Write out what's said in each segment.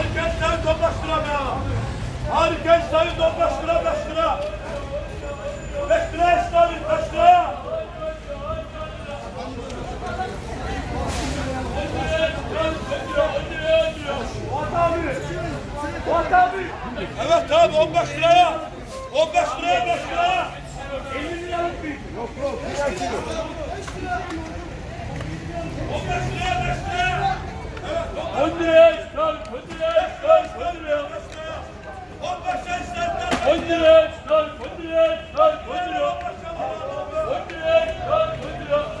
Harika sayın toplaştıra be. Harika sayın toplaştıra. Beş lira esnafı abi. Evet abi 15 liraya. 15 liraya 5 liraya. 50 liralık bir. Yok yok. 15 liraya 5 liraya. Evet. 10 liraya çıkar. 10 liraya çıkar. 10 liraya. 15 liraya istersen. 10 liraya çıkar. 10 liraya çıkar. 10 liraya. 10 liraya çıkar. 10 liraya.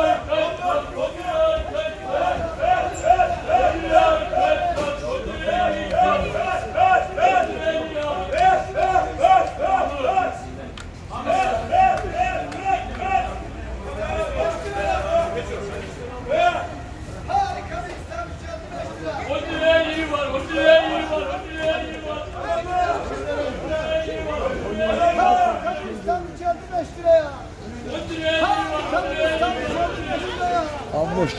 İstanbul çaldı 5 liraya. Harika İstanbul çaldı 5 liraya. Amboş.